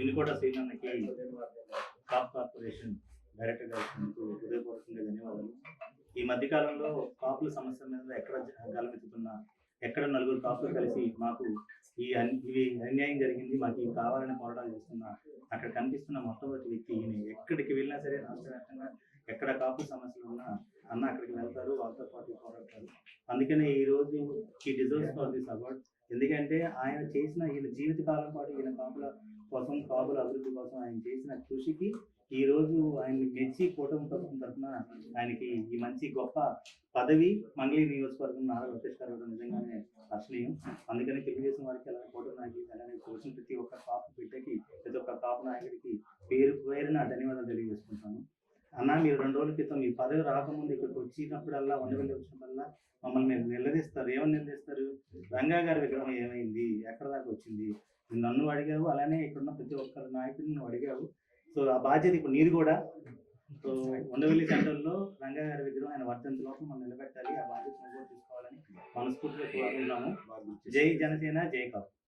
పిన్కోట శ్రీనన్నకి కాప్ corporation director గారు హృదయపూర్వకంగా ధన్యవాదాలు. ఈ మధ్య కాలంలో కాపుల సమస్య మీద ఎక్కడ జ- గలమెత్తుతున్నా ఎక్కడ నలుగురు కాపులు కలిసి మాకు ఈ ఇవి అన్యాయం జరిగింది మాకు ఇవి కావాలని పోరాటాలు చేస్తున్న అక్కడ కనిపిస్తున్న మొట్టమొదటి వ్యక్తి ఈయన ఎక్కడికి వెళ్ళినా సరే రాష్ట్ర వ్యాప్తంగా ఎక్కడ కాపు సమస్యలు ఉన్నా అన్న అక్కడికి వెళ్తారు వాళ్ళతో పాటు పోరాడతారు. అందుకనే ఈ రోజు ఈ డిజర్వ్స్ ఫర్ దిస్ అవార్డ్ ఎందుకంటే ఆయన చేసిన ఈయన జీవిత కాలం పాటు ఈయన కాపుల కోసం కాపుల అభివృద్ధి కోసం ఆయన చేసిన కృషికి ఈ రోజు ఆయన్ని మెచ్చి కూటమి ప్రభుత్వం తరఫున ఆయనకి ఈ మంచి గొప్ప పదవి మంగళి నియోజకవర్గం నారా లోకేష్ గారు నిజంగానే హర్షణీయం అందుకని తెలుగుదేశం వారికి అలా కూటమి నాయకులకి అలాగే చూసిన ప్రతి ఒక్క కాపు బిడ్డకి ప్రతి ఒక్క కాపు నాయకుడికి పేరు పేరున ధన్యవాదాలు తెలియజేసుకుంటాను అన్న మీరు రెండు రోజుల క్రితం మీ పదవి రాకముందు ఇక్కడికి వచ్చినప్పుడల్లా ఉండవల్లి వచ్చినప్పుడల్లా మమ్మల్ని మీరు నిలదీస్తారు. ఏమని నిలదీస్తారు? రంగా గారి విగ్రహం ఏమైంది? ఎక్కడ దాకా వచ్చింది? నన్ను అడిగావు అలానే ఇక్కడున్న ప్రతి ఒక్క నాయకుడిని నువ్వు అడిగావు. సో ఆ బాధ్యత ఇప్పుడు నీది కూడా. సో ఉండవల్లి సెంటర్లో రంగా గారి విగ్రహం ఆయన వర్ధంతి లోపల మనం నిలబెట్టాలి. ఆ బాధ్యత తీసుకోవాలని మనస్ఫూర్తిగా కోరుకుంటున్నాము. జై జనసేన జై కాపు.